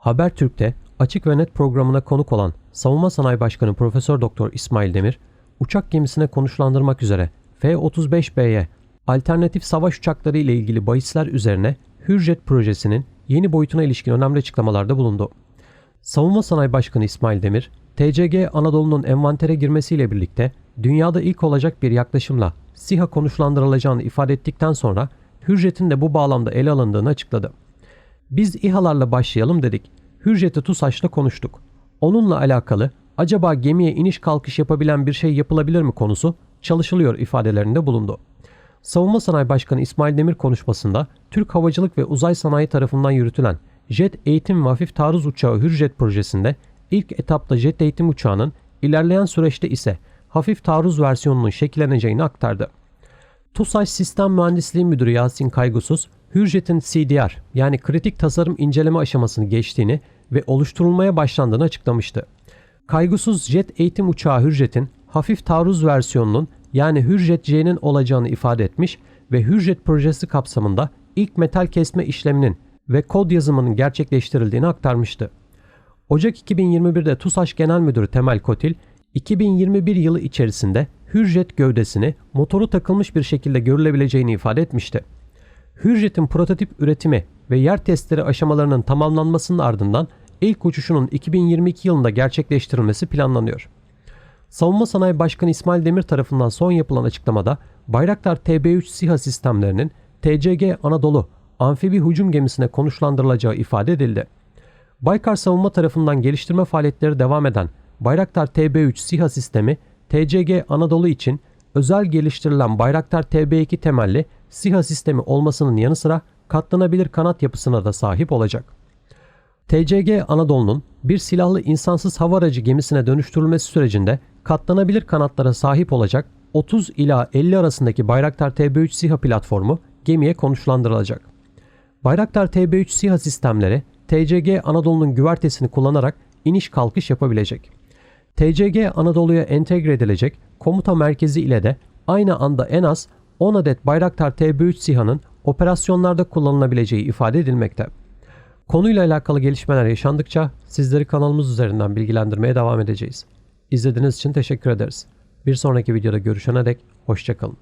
Habertürk'te Açık ve Net programına konuk olan Savunma Sanayi Başkanı Profesör Doktor İsmail Demir, uçak gemisine konuşlandırmak üzere F-35B'ye alternatif savaş uçakları ile ilgili bahisler üzerine Hürjet projesinin yeni boyutuna ilişkin önemli açıklamalarda bulundu. Savunma Sanayi Başkanı İsmail Demir, TCG Anadolu'nun envantere girmesiyle birlikte dünyada ilk olacak bir yaklaşımla SİHA konuşlandırılacağını ifade ettikten sonra Hürjet'in de bu bağlamda ele alındığını açıkladı. Biz İHA'larla başlayalım dedik. Hürjet'i TUSAŞ'la konuştuk. Onunla alakalı acaba gemiye iniş kalkış yapabilen bir şey yapılabilir mi konusu çalışılıyor ifadelerinde bulundu. Savunma Sanayi Başkanı İsmail Demir konuşmasında Türk Havacılık ve Uzay Sanayi tarafından yürütülen Jet Eğitim ve Hafif Taarruz Uçağı Hürjet projesinde ilk etapta jet eğitim uçağının ilerleyen süreçte ise hafif taarruz versiyonunun şekilleneceğini aktardı. TUSAŞ Sistem Mühendisliği Müdürü Yasin Kaygusuz, Hürjet'in CDR yani kritik tasarım inceleme aşamasını geçtiğini ve oluşturulmaya başlandığını açıklamıştı. Kaygusuz jet eğitim uçağı Hürjet'in hafif taarruz versiyonunun yani Hürjet J'nin olacağını ifade etmiş ve Hürjet projesi kapsamında ilk metal kesme işleminin ve kod yazımının gerçekleştirildiğini aktarmıştı. Ocak 2021'de TUSAŞ Genel Müdürü Temel Kotil, 2021 yılı içerisinde Hürjet gövdesini motoru takılmış bir şekilde görülebileceğini ifade etmişti. Hürjet'in prototip üretimi ve yer testleri aşamalarının tamamlanmasının ardından ilk uçuşunun 2022 yılında gerçekleştirilmesi planlanıyor. Savunma Sanayi Başkanı İsmail Demir tarafından son yapılan açıklamada Bayraktar TB3 SİHA sistemlerinin TCG Anadolu amfibi hücum gemisine konuşlandırılacağı ifade edildi. Baykar Savunma tarafından geliştirme faaliyetleri devam eden Bayraktar TB3 SİHA sistemi TCG Anadolu için özel geliştirilen Bayraktar TB2 temelli SİHA sistemi olmasının yanı sıra katlanabilir kanat yapısına da sahip olacak. TCG Anadolu'nun bir silahlı insansız hava aracı gemisine dönüştürülmesi sürecinde katlanabilir kanatlara sahip olacak 30 ila 50 arasındaki Bayraktar TB3 SİHA platformu gemiye konuşlandırılacak. Bayraktar TB3 SİHA sistemleri TCG Anadolu'nun güvertesini kullanarak iniş kalkış yapabilecek. TCG Anadolu'ya entegre edilecek komuta merkezi ile de aynı anda en az 10 adet Bayraktar TB3 SİHA'nın operasyonlarda kullanılabileceği ifade edilmekte. Konuyla alakalı gelişmeler yaşandıkça sizleri kanalımız üzerinden bilgilendirmeye devam edeceğiz. İzlediğiniz için teşekkür ederiz. Bir sonraki videoda görüşene dek hoşçakalın.